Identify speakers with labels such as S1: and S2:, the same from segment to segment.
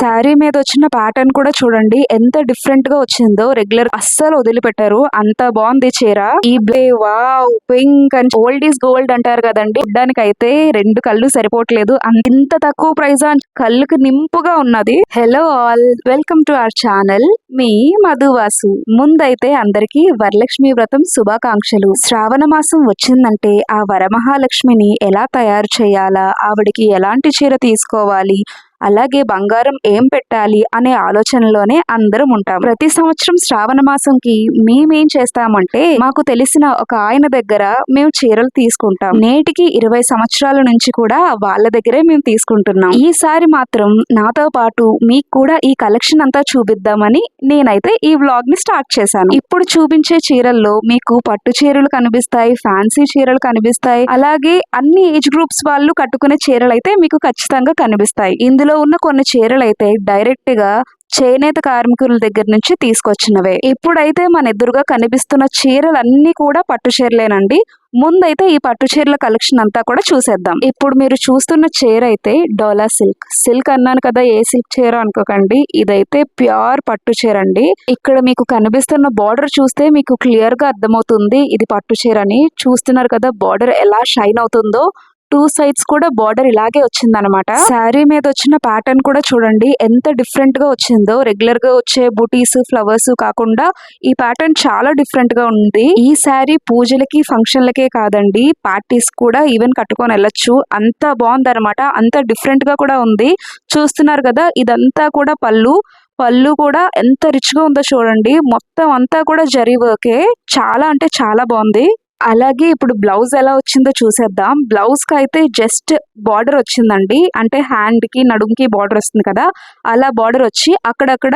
S1: శారీ మీద వచ్చిన ప్యాటర్న్ కూడా చూడండి. ఎంత డిఫరెంట్గా వచ్చిందో. రెగ్యులర్ అస్సలు వదిలిపెట్టారు. అంత బాగుంది చీర. ఈ బ్లే wow pink and old is gold అంటారు కదండి. చూడ్డానికి అయితే రెండు కళ్ళు సరిపోవట్లేదు. అంత ఇంత తక్కువ అని కళ్ళుకి నింపుగా ఉన్నది. Hello all welcome to our channel మీ మధువాసు. ముందైతే అందరికి వరలక్ష్మి వ్రతం శుభాకాంక్షలు. శ్రావణ మాసం వచ్చిందంటే ఆ వరమహాలక్ష్మిని ఎలా తయారు చేయాలా? ఆవిడికి ఎలాంటి చీర తీసుకోవాలి? అలాగే బంగారం ఏం పెట్టాలి అనే ఆలోచనలోనే అందరం ఉంటాం. ప్రతి సంవత్సరం శ్రావణ మాసంకి మేమేం చేస్తామంటే మాకు తెలిసిన ఒక ఆయన దగ్గర మేము చీరలు తీసుకుంటాం. నేటికి ఇరవై సంవత్సరాల నుంచి కూడా వాళ్ళ దగ్గరే మేము తీసుకుంటున్నాం. ఈసారి మాత్రం నాతో పాటు మీకు కూడా ఈ కలెక్షన్ అంతా చూపిద్దామని నేనైతే ఈ వ్లాగ్ని స్టార్ట్ చేశాను. ఇప్పుడు చూపించే చీరల్లో మీకు పట్టు చీరలు కనిపిస్తాయి ఫ్యాన్సీ చీరలు కనిపిస్తాయి అలాగే అన్ని ఏజ్ గ్రూప్స్ వాళ్ళు కట్టుకునే చీరలు అయితే మీకు ఖచ్చితంగా కనిపిస్తాయి. ఇందులో ఉన్న కొన్ని చీరలు అయితే డైరెక్ట్గా చేనేత కార్మికుల దగ్గర నుంచి తీసుకొచ్చినవే. ఇప్పుడైతే మన ఎదురుగా కనిపిస్తున్న చీరలన్నీ కూడా పట్టు చీరలేనండి. ముందైతే ఈ పట్టు చీరల కలెక్షన్ అంతా కూడా చూసేద్దాం. ఇప్పుడు మీరు చూస్తున్న చీర అయితే డోలా సిల్క్. సిల్క్ అన్నాను కదా ఏ సిల్క్ చీర అనుకోకండి. ఇదైతే ప్యూర్ పట్టు చీర అండి ఇక్కడ మీకు కనిపిస్తున్న బార్డర్ చూస్తే మీకు క్లియర్గా అర్థమవుతుంది. ఇది పట్టు చీర అని చూస్తున్నారు కదా బార్డర్ ఎలా షైన్ అవుతుందో. టూ సైడ్స్ కూడా బార్డర్ ఇలాగే వచ్చిందనమాట శారీ మీద వచ్చిన ప్యాటర్న్ కూడా చూడండి ఎంత డిఫరెంట్గా వచ్చిందో. రెగ్యులర్గా వచ్చే బుటీస్ ఫ్లవర్స్ కాకుండా ఈ ప్యాటర్న్ చాలా డిఫరెంట్గా ఉంది. ఈ శారీ పూజలకి ఫంక్షన్లకే కాదండి పార్టీస్ కూడా ఈవెన్ కట్టుకొని వెళ్ళొచ్చు. అంత బాగుందన్నమాట. అంత డిఫరెంట్గా కూడా ఉంది. చూస్తున్నారు కదా ఇదంతా కూడా పళ్ళు. పళ్ళు కూడా ఎంత రిచ్గా ఉందో చూడండి. మొత్తం అంతా కూడా జరీ వర్కే. చాలా అంటే చాలా బాగుంది. అలాగే ఇప్పుడు బ్లౌజ్ ఎలా వచ్చిందో చూసేద్దాం. బ్లౌజ్కి అయితే జస్ట్ బార్డర్ వచ్చిందండి. అంటే హ్యాండ్కి నడుముకి బార్డర్ వస్తుంది కదా. అలా బార్డర్ వచ్చి అక్కడక్కడ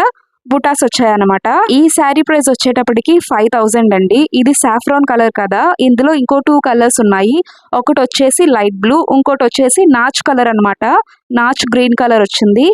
S1: బుటాస్ వచ్చాయన్నమాట. ఈ శారీ ప్రైస్ వచ్చేటప్పటికి ఫైవ్ థౌజండ్ అండి. ఇది సాఫ్రాన్ కలర్ కదా. ఇందులో ఇంకో టూ కలర్స్ ఉన్నాయి. ఒకటి వచ్చేసి లైట్ బ్లూ ఇంకోటి వచ్చేసి నాచ్ కలర్ అన్నమాట. నాచ్ గ్రీన్ కలర్ వచ్చింది.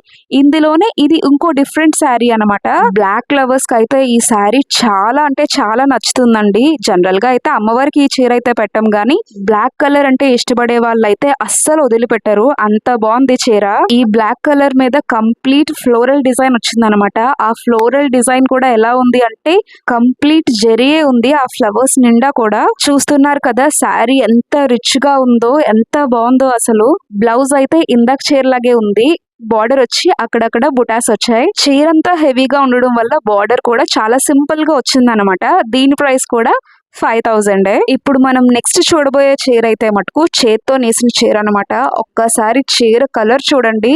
S1: ఇందులోనే ఇది ఇంకో డిఫరెంట్ శారీ అన్నమాట. బ్లాక్ లవర్స్కి అయితే ఈ శారీ చాలా అంటే చాలా నచ్చుతుందండి. జనరల్గా అయితే అమ్మవారికి ఈ చీర అయితే పెట్టం గానీ బ్లాక్ కలర్ అంటే ఇష్టపడే వాళ్ళు అయితే అస్సలు వదిలిపెట్టరు. అంత బాగుంది చీర. ఈ బ్లాక్ కలర్ మీద కంప్లీట్ ఫ్లోరల్ డిజైన్ వచ్చిందనమాట ఆ ఫ్లోరల్ డిజైన్ కూడా ఎలా ఉంది అంటే కంప్లీట్ జరియే ఉంది. ఆ ఫ్లవర్స్ నిండా కూడా చూస్తున్నారు కదా శారీ ఎంత రిచ్గా ఉందో ఎంత బాగుందో అసలు. బ్లౌజ్ అయితే ఇందాక చీరలాగే ఉంది. బార్డర్ వచ్చి అక్కడక్కడ బుటాస్ వచ్చాయి. చీర అంతా హెవీగా ఉండడం వల్ల బార్డర్ కూడా చాలా సింపుల్గా వచ్చింది దీని ప్రైస్ కూడా ఫైవ్ థౌజండ్. ఇప్పుడు మనం నెక్స్ట్ చూడబోయే చీర అయితే మటుకు చేత్తో నేసిన చీర అనమాట ఒక్కసారి చీర కలర్ చూడండి.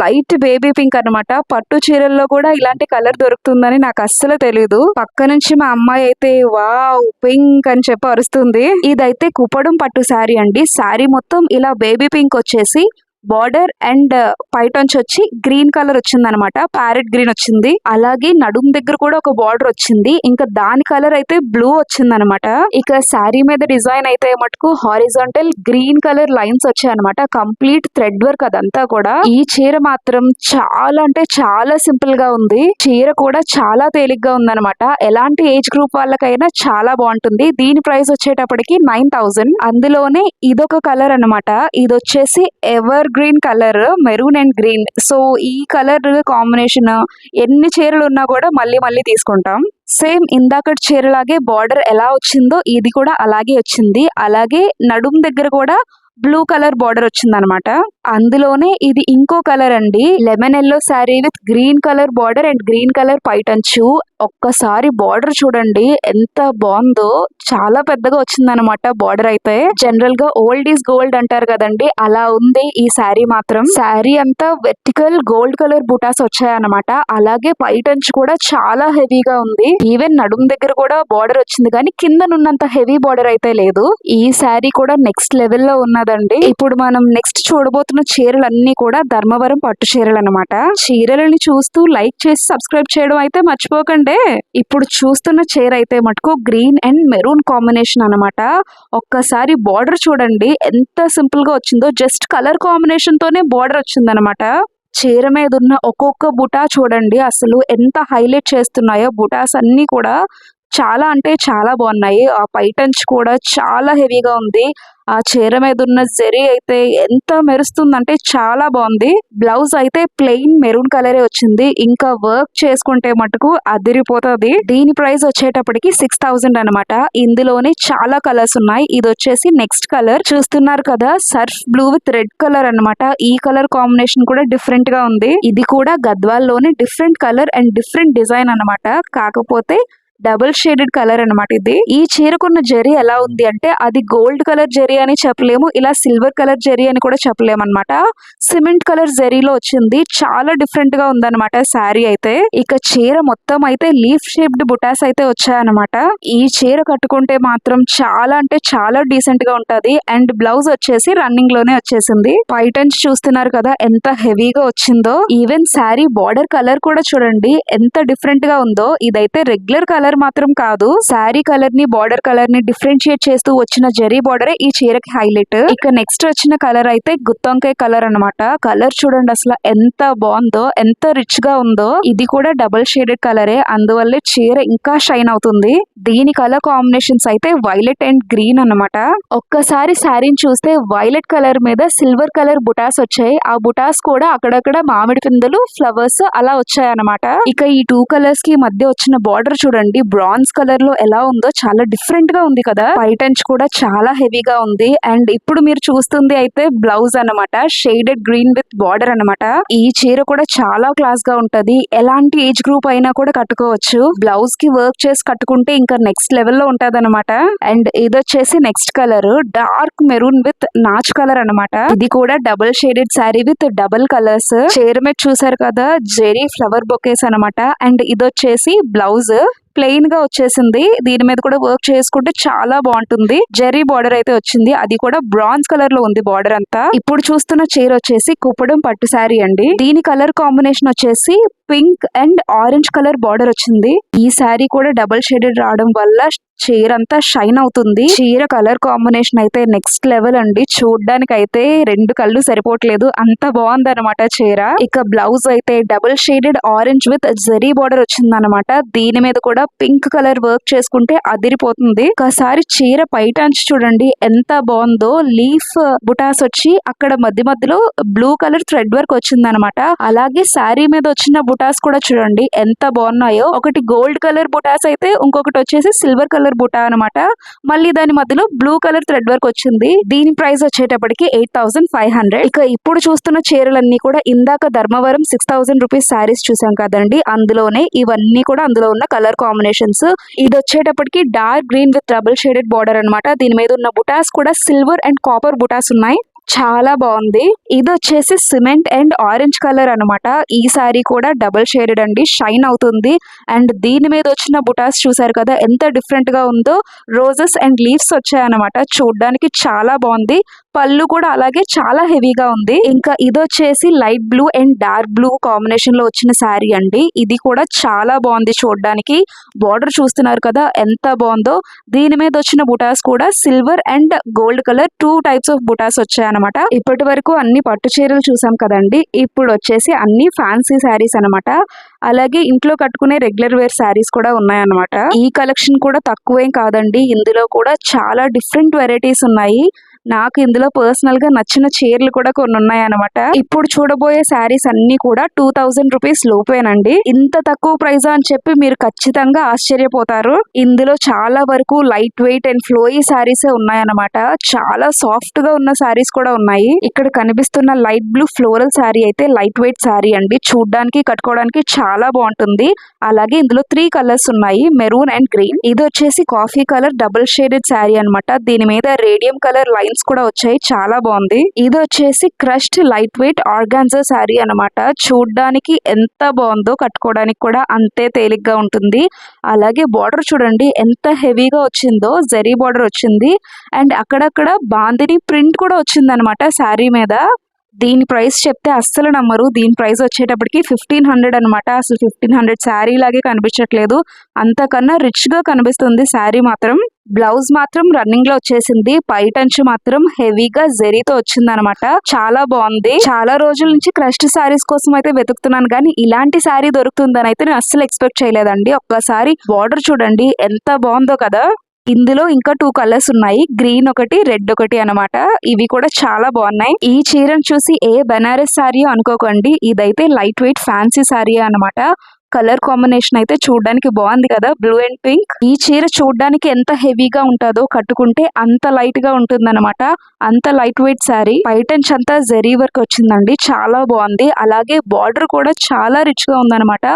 S1: లైట్ బేబీ పింక్ అన్నమాట. పట్టు చీరల్లో కూడా ఇలాంటి కలర్ దొరుకుతుందని నాకు అస్సలు తెలియదు పక్క నుంచి మా అమ్మాయి అయితే వావ్ పింక్ అని చెప్పి అరుస్తుంది. ఇదైతే కుప్పడం పట్టు శారీ అండి. శారీ మొత్తం ఇలా బేబీ పింక్ వచ్చేసి బార్డర్ అండ్ పైటంచి వచ్చి గ్రీన్ కలర్ వచ్చింది అనమాట ప్యారెట్ గ్రీన్ వచ్చింది. అలాగే నడుం దగ్గర కూడా ఒక బార్డర్ వచ్చింది. ఇంకా దాని కలర్ అయితే బ్లూ వచ్చింది అనమాట ఇక శారీ మీద డిజైన్ అయితే మటుకు హారిజాంటల్ గ్రీన్ కలర్ లైన్స్ వచ్చాయి అనమాట కంప్లీట్ థ్రెడ్ వర్క్ అదంతా కూడా. ఈ చీర మాత్రం చాలా అంటే చాలా సింపుల్గా ఉంది. చీర కూడా చాలా తేలిగ్గా ఉందన్నమాట ఎలాంటి ఏజ్ గ్రూప్ వాళ్ళకైనా చాలా బాగుంటుంది. దీని ప్రైస్ వచ్చేటప్పటికి నైన్ థౌసండ్ అందులోనే ఇదొక కలర్ అన్నమాట. ఇది వచ్చేసి ever green colour maroon and green so ఈ కలర్ కాంబినేషన్ ఎన్ని చీరలు ఉన్నా కూడా మళ్ళీ మళ్ళీ తీసుకుంటాం. సేమ్ ఇందాకటి చీరలాగే బార్డర్ ఎలా వచ్చిందో ఇది కూడా అలాగే వచ్చింది. అలాగే నడుం దగ్గర కూడా బ్లూ కలర్ బార్డర్ వచ్చిందనమాట. అందులోనే ఇది ఇంకో కలర్ అండి. Lemon yellow sari with green colour border and green colour పైటంచు ఒక్కసారి బార్డర్ చూడండి ఎంత బాగుందో. చాలా పెద్దగా వచ్చిందనమాట బార్డర్ అయితే. జనరల్గా ఓల్డ్ ఈజ్ గోల్డ్ అంటారు కదండి అలా ఉంది ఈ శారీ మాత్రం. శారీ అంతా వెర్టికల్ గోల్డ్ కలర్ బుటాస్ వచ్చాయన్నమాట. అలాగే పైటంచు కూడా చాలా హెవీగా ఉంది. ఈవెన్ నడుము దగ్గర కూడా బార్డర్ వచ్చింది కానీ కిందనున్నంత హెవీ బార్డర్ అయితే లేదు. ఈ శారీ కూడా నెక్స్ట్ లెవెల్లో ఉన్నదండి. ఇప్పుడు మనం నెక్స్ట్ చూడబోతున్న చీరలన్నీ కూడా ధర్మవరం పట్టు చీరలు అనమాట చీరలని చూస్తూ లైక్ చేసి సబ్స్క్రైబ్ చేయడం అయితే మర్చిపోకండి. ఇప్పుడు చూస్తున్న చీర అయితే మటుకు గ్రీన్ అండ్ మెరూన్ కాంబినేషన్ అన్నమాట. ఒక్కసారి బార్డర్ చూడండి. ఎంత సింపుల్గా వచ్చిందో. జస్ట్ కలర్ కాంబినేషన్ తోనే బార్డర్ వచ్చిందనమాట చీర మీద ఉన్న ఒక్కొక్క బుటా చూడండి. అసలు ఎంత హైలైట్ చేస్తున్నాయో బుటాస్ అన్ని కూడా. చాలా అంటే చాలా బాగున్నాయి. ఆ పైటంచ్ కూడా చాలా హెవీగా ఉంది. ఆ చీర మీద ఉన్న జెరీ అయితే ఎంత మెరుస్తుందంటే చాలా బాగుంది. బ్లౌజ్ అయితే ప్లెయిన్ మెరూన్ కలరే వచ్చింది. ఇంకా వర్క్ చేసుకుంటే మటుకు అదిరిపోతుంది. దీని ప్రైస్ వచ్చేటప్పటికి సిక్స్ థౌసండ్ అనమాట ఇందులోనే చాలా కలర్స్ ఉన్నాయి. ఇది వచ్చేసి నెక్స్ట్ కలర్. చూస్తున్నారు కదా surf blue with red colour అన్నమాట. ఈ కలర్ కాంబినేషన్ కూడా డిఫరెంట్గా ఉంది. ఇది కూడా గద్వాల్లోనే different colour and different design అన్నమాట. కాకపోతే డబుల్ షేడెడ్ కలర్ అన్నమాట ఇది. ఈ చీరకున్న జరీ ఎలా ఉంది అంటే అది గోల్డ్ కలర్ జరీ అని చెప్పలేము ఇలా సిల్వర్ కలర్ జరీ అని కూడా చెప్పలేము అనమాట సిమెంట్ కలర్ జరీలో వచ్చింది. చాలా డిఫరెంట్గా ఉందన్నమాట శారీ అయితే. ఇక చీర మొత్తం అయితే లీఫ్ షేప్డ్ బుటాస్ అయితే వచ్చాయన్నమాట. ఈ చీర కట్టుకుంటే మాత్రం చాలా అంటే చాలా డీసెంట్గా ఉంటది. అండ్ బ్లౌజ్ వచ్చేసి రన్నింగ్లోనే వచ్చేసింది. పైటన్స్ చూస్తున్నారు కదా ఎంత హెవీగా వచ్చిందో. ఈవెన్ శారీ బార్డర్ కలర్ కూడా చూడండి ఎంత డిఫరెంట్గా ఉందో. ఇదైతే రెగ్యులర్ కలర్ మాత్రం కాదు. శారీ కలర్ని బార్డర్ కలర్ని డిఫరెన్షియేట్ చేస్తూ వచ్చిన జరీ బార్డర్ ఈ చీరకి హైలైట్. ఇక నెక్స్ట్ వచ్చిన కలర్ అయితే గుత్తంకాయ కలర్ అన్నమాట. కలర్ చూడండి అసలు ఎంత బాగుందో ఎంత రిచ్గా ఉందో. ఇది కూడా డబుల్ షేడెడ్ కలరే. అందువల్లే చీర ఇంకా షైన్ అవుతుంది. దీని కలర్ కాంబినేషన్స్ అయితే వైలెట్ అండ్ గ్రీన్ అన్నమాట. ఒక్కసారి శారీని చూస్తే వైలెట్ కలర్ మీద సిల్వర్ కలర్ బుటాస్ వచ్చాయి. ఆ బుటాస్ కూడా అక్కడక్కడ మామిడి పిందెలు ఫ్లవర్స్ అలా వచ్చాయన్నమాట. ఇక ఈ టూ కలర్స్కి మధ్య వచ్చిన బార్డర్ చూడండి. బ్రాన్స్ కలర్లో ఎలా ఉందో చాలా డిఫరెంట్గా ఉంది కదా. పైటంచ్ కూడా చాలా హెవీగా ఉంది. అండ్ ఇప్పుడు మీరు చూస్తుంది అయితే బ్లౌజ్ అన్నమాట. షేడెడ్ గ్రీన్ విత్ బార్డర్ అన్నమాట. ఈ చీర కూడా చాలా క్లాస్గా ఉంటది. ఎలాంటి ఏజ్ గ్రూప్ అయినా కూడా కట్టుకోవచ్చు. బ్లౌజ్కి వర్క్ చేసి కట్టుకుంటే ఇంకా నెక్స్ట్ లెవెల్లో ఉంటది అనమాట అండ్ ఇది వచ్చేసి next colour dark maroon with notch colour అన్నమాట. ఇది కూడా double shaded sari with double colours చీర మీద చూసారు కదా? జెరీ ఫ్లవర్ బొకేస్ అన్నమాట. అండ్ ఇది వచ్చేసి బ్లౌజ్ ప్లెయిన్గా వచ్చేసింది. దీని మీద కూడా వర్క్ చేసుకుంటే చాలా బాగుంటుంది. జెర్రీ బార్డర్ అయితే వచ్చింది. అది కూడా బ్రాన్స్ కలర్లో ఉంది బార్డర్ అంతా. ఇప్పుడు చూస్తున్న చీర వచ్చేసి కుప్పడం పట్టు శారీ అండి. దీని కలర్ కాంబినేషన్ వచ్చేసి pink and orange colour border వచ్చింది. ఈ శారీ కూడా డబుల్ షేడెడ్ రావడం వల్ల చీర అంతా షైన్ అవుతుంది. చీర కలర్ కాంబినేషన్ అయితే నెక్స్ట్ లెవెల్ అండి. చూడ్డానికి అయితే రెండు కళ్ళు సరిపోవట్లేదు. అంత బాగుంది అనమాట చీర. ఇక బ్లౌజ్ అయితే double shaded orange with zari border వచ్చింది అనమాట దీని మీద కూడా పింక్ కలర్ వర్క్ చేసుకుంటే అదిరిపోతుంది. ఒకసారి చీర పైట అంచు చూడండి ఎంత బాగుందో. లీఫ్ బుటాస్ వచ్చి అక్కడ మధ్య మధ్యలో బ్లూ కలర్ థ్రెడ్ వర్క్ వచ్చింది అనమాట అలాగే శారీ మీద వచ్చిన బుటాస్ కూడా చూడండి ఎంత బాగున్నాయో. ఒకటి గోల్డ్ కలర్ బుటాస్ అయితే ఇంకొకటి వచ్చేసి సిల్వర్ కలర్ బుటా అనమాట మళ్ళీ దాని మధ్యలో బ్లూ కలర్ థ్రెడ్ వర్క్ వచ్చింది. దీని ప్రైస్ వచ్చేటప్పటికి ఎయిట్ థౌసండ్ ఫైవ్ హండ్రెడ్. ఇక ఇప్పుడు చూస్తున్న చీరలన్నీ కూడా ఇందాక Dharmavaram six thousand rupees saris చూసాం కదండి. అందులోనే ఇవన్నీ కూడా అందులో ఉన్న కలర్ కాంబినేషన్స్. ఇది వచ్చేటప్పటికి dark green with double shaded border అన్నమాట. దీని మీద ఉన్న బుటాస్ కూడా సిల్వర్ అండ్ కాపర్ బుటాస్ ఉన్నాయి. చాలా బాగుంది. ఇది వచ్చేసి సిమెంట్ అండ్ ఆరెంజ్ కలర్ అన్నమాట. ఈ సారీ కూడా డబుల్ షేడెడ్ అండి. షైన్ అవుతుంది. అండ్ దీని మీద వచ్చిన బుటాస్ చూసారు కదా ఎంత డిఫరెంట్గా ఉందో. రోజెస్ అండ్ లీవ్స్ వచ్చాయన్నమాట చూడడానికి చాలా బాగుంది. పళ్ళు కూడా అలాగే చాలా హెవీగా ఉంది. ఇంకా ఇది వచ్చేసి light blue and dark blue కాంబినేషన్లో వచ్చిన శారీ అండి. ఇది కూడా చాలా బాగుంది చూడడానికి. బార్డర్ చూస్తున్నారు కదా ఎంత బాగుందో. దీని మీద వచ్చిన బుటాస్ కూడా silver and gold colour two types of బుటాస్ వచ్చాయి అనమాట ఇప్పటి వరకు అన్ని పట్టు చీరలు చూసాం కదండి. ఇప్పుడు వచ్చేసి అన్ని ఫ్యాన్సీ శారీస్ అన్నమాట. అలాగే ఇంట్లో కట్టుకునే రెగ్యులర్ వేర్ శారీస్ కూడా ఉన్నాయన్నమాట. ఈ కలెక్షన్ కూడా తక్కువేం కాదండి. ఇందులో కూడా చాలా డిఫరెంట్ వెరైటీస్ ఉన్నాయి. నాకు ఇందులో పర్సనల్గా నచ్చిన చీరలు కూడా కొన్ని ఉన్నాయన్నమాట. ఇప్పుడు చూడబోయే శారీస్ అన్ని కూడా టూ థౌజండ్ రూపీస్ లోపేనండి. ఇంత తక్కువ ప్రైస్ అని చెప్పి మీరు ఖచ్చితంగా ఆశ్చర్యపోతారు. ఇందులో చాలా వరకు లైట్ వెయిట్ అండ్ ఫ్లోయీ శారీసే ఉన్నాయన్నమాట. చాలా సాఫ్ట్గా ఉన్న శారీస్ కూడా ఉన్నాయి. ఇక్కడ కనిపిస్తున్న లైట్ బ్లూ ఫ్లోరల్ శారీ అయితే లైట్ వెయిట్ శారీ అండి. చూడడానికి కట్టుకోవడానికి చాలా బాగుంటుంది. అలాగే ఇందులో త్రీ కలర్స్ ఉన్నాయి. మెరూన్ అండ్ గ్రీన్ ఇది వచ్చేసి coffee colour double shaded sari అన్నమాట. దీని మీద రేడియం కలర్ లైన్స్ కూడా వచ్చాయి. చాలా బాగుంది. ఇది వచ్చేసి crushed light weight organza sari అన్నమాట. చూడ్డానికి ఎంత బాగుందో కట్టుకోవడానికి కూడా అంతే తేలిగ్గా ఉంటుంది. అలాగే బార్డర్ చూడండి ఎంత హెవీగా వచ్చిందో జరీ బార్డర్ వచ్చింది. అండ్ అక్కడక్కడ బాందిని ప్రింట్ కూడా వచ్చిందనమాట శారీ మీద. దీని ప్రైస్ చెప్తే అస్సలు నమ్మరు. దీని ప్రైస్ వచ్చేటప్పటికి ఫిఫ్టీన్ హండ్రెడ్ అనమాట అసలు ఫిఫ్టీన్ హండ్రెడ్ శారీ లాగే కనిపించట్లేదు. అంతకన్నా రిచ్గా కనిపిస్తుంది శారీ మాత్రం. బ్లౌజ్ మాత్రం రన్నింగ్లో వచ్చేసింది. పైటంచు మాత్రం హెవీగా జెరీతో వచ్చింది అనమాట చాలా బాగుంది. చాలా రోజుల నుంచి క్రస్ట్ శారీస్ కోసం అయితే వెతుకుతున్నాను కానీ ఇలాంటి శారీ దొరుకుతుందని అయితే నేను అస్సలు ఎక్స్పెక్ట్ చేయలేదండి. ఒక్కసారి బార్డర్ చూడండి. ఎంత బాగుందో కదా. ఇందులో ఇంకా టూ కలర్స్ ఉన్నాయి. గ్రీన్ ఒకటి రెడ్ ఒకటి అన్నమాట ఇవి కూడా చాలా బాగున్నాయి. ఈ చీరను చూసి ఏ బెనారస్ శారీ అనుకోకండి. ఇదైతే లైట్ వెయిట్ ఫ్యాన్సీ శారీ అన్నమాట కలర్ కాంబినేషన్ అయితే చూడడానికి బాగుంది కదా బ్లూ అండ్ పింక్. ఈ చీర చూడడానికి ఎంత హెవీగా ఉంటుందో కట్టుకుంటే అంత లైట్గా ఉంటుందన్నమాట. అంత లైట్ వెయిట్ శారీ. పైటన్స్ అంతా జెరీ వర్క్ వచ్చిందండి చాలా బాగుంది. అలాగే బార్డర్ కూడా చాలా రిచ్గా ఉందన్నమాట.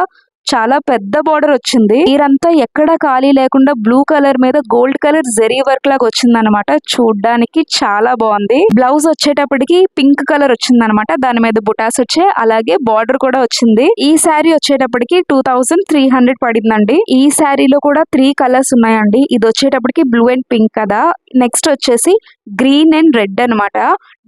S1: చాలా పెద్ద బార్డర్ వచ్చింది. మీరంతా ఎక్కడ ఖాళీ లేకుండా బ్లూ కలర్ మీద గోల్డ్ కలర్ జెరీ వర్క్ లాగా వచ్చిందనమాట చూడ్డానికి చాలా బాగుంది. బ్లౌజ్ వచ్చేటప్పటికి పింక్ కలర్ వచ్చిందనమాట దాని మీద బుటాస్ వచ్చే అలాగే బార్డర్ కూడా వచ్చింది. ఈ శారీ వచ్చేటప్పటికి టూ థౌసండ్ త్రీ హండ్రెడ్ పడిందండి. ఈ శారీలో కూడా త్రీ కలర్స్ ఉన్నాయండి. ఇది వచ్చేటప్పటికి బ్లూ అండ్ పింక్ కదా. నెక్స్ట్ వచ్చేసి గ్రీన్ అండ్ రెడ్ అన్నమాట.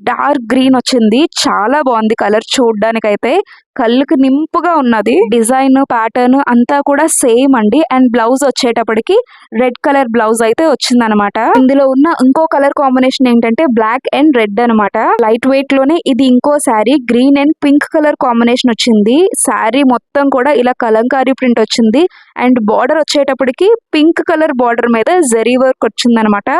S1: డార్క్ గ్రీన్ వచ్చింది. చాలా బాగుంది కలర్ చూడడానికి అయితే కళ్ళుకి నింపుగా ఉన్నది. డిజైన్ ప్యాటర్న్ అంతా కూడా సేమ్ అండి. అండ్ బ్లౌజ్ వచ్చేటప్పటికి రెడ్ కలర్ బ్లౌజ్ అయితే వచ్చిందనమాట ఇందులో ఉన్న ఇంకో కలర్ కాంబినేషన్ ఏంటంటే బ్లాక్ అండ్ రెడ్ అనమాట లైట్ వెయిట్లోనే ఇది ఇంకో sari. Green and pink colour combination వచ్చింది. శారీ మొత్తం కూడా ఇలా కలంకారీ ప్రింట్ వచ్చింది. అండ్ బార్డర్ వచ్చేటప్పటికి పింక్ కలర్ బార్డర్ మీద జరీ వర్క్ వచ్చిందనమాట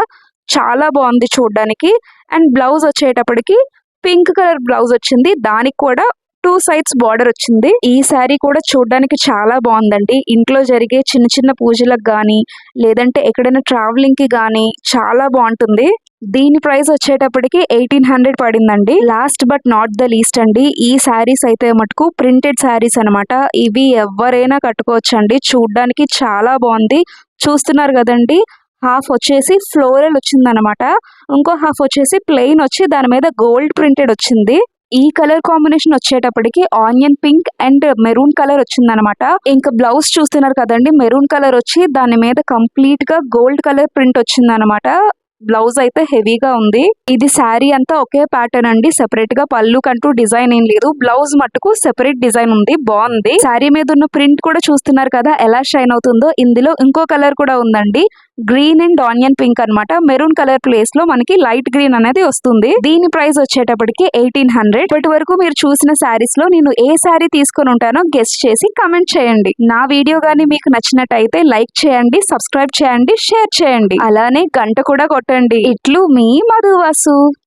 S1: చాలా బాగుంది చూడడానికి. అండ్ బ్లౌజ్ వచ్చేటప్పటికి పింక్ కలర్ బ్లౌజ్ వచ్చింది. దానికి కూడా టూ సైడ్స్ బార్డర్ వచ్చింది. ఈ శారీ కూడా చూడడానికి చాలా బాగుందండి. ఇంట్లో జరిగే చిన్న చిన్న పూజలకు కానీ లేదంటే ఎక్కడైనా ట్రావెలింగ్కి కానీ చాలా బాగుంటుంది. దీని ప్రైస్ వచ్చేటప్పటికి ఎయిటీన్ హండ్రెడ్ పడిందండి. Last but not the least అండి ఈ శారీస్ అయితే మటుకు ప్రింటెడ్ శారీస్ అన్నమాట. ఇవి ఎవరైనా కట్టుకోవచ్చు అండి చూడడానికి చాలా బాగుంది. చూస్తున్నారు కదండి హాఫ్ వచ్చేసి ఫ్లోరల్ వచ్చిందనమాట ఇంకో హాఫ్ వచ్చేసి ప్లెయిన్ వచ్చి దాని మీద గోల్డ్ ప్రింటెడ్ వచ్చింది. ఈ కలర్ కాంబినేషన్ వచ్చేటప్పటికి onion pink and maroon colour వచ్చిందనమాట. ఇంకా బ్లౌజ్ చూస్తున్నారు కదండి మెరూన్ కలర్ వచ్చి దాని మీద కంప్లీట్గా గోల్డ్ కలర్ ప్రింట్ వచ్చిందనమాట. బ్లౌజ్ అయితే హెవీగా ఉంది. ఇది శారీ అంతా ఒకే ప్యాటర్న్ అండి సెపరేట్గా పళ్ళు కంటూ డిజైన్ ఏం లేదు. బ్లౌజ్ మట్టుకు సెపరేట్ డిజైన్ ఉంది బాగుంది. శారీ మీద ఉన్న ప్రింట్ కూడా చూస్తున్నారు కదా ఎలా షైన్ అవుతుందో ఇందులో ఇంకో కలర్ కూడా ఉందండి. గ్రీన్ అండ్ ఆనియన్ పింక్ అన్నమాట. మెరూన్ కలర్ ప్లేస్లో మనకి లైట్ గ్రీన్ అనేది వస్తుంది. దీని ప్రైస్ వచ్చేటప్పటికి ఎయిటీన్ హండ్రెడ్. ఇప్పటి వరకు మీరు చూసిన శారీస్లో నేను ఏ శారీ తీసుకొని ఉంటానో గెస్ట్ చేసి కమెంట్ చేయండి. నా వీడియో గానీ మీకు నచ్చినట్టయితే లైక్ చేయండి సబ్స్క్రైబ్ చేయండి షేర్ చేయండి. అలానే గంట కూడా కొట్టండి. ఇట్లు మీ మధువాసు.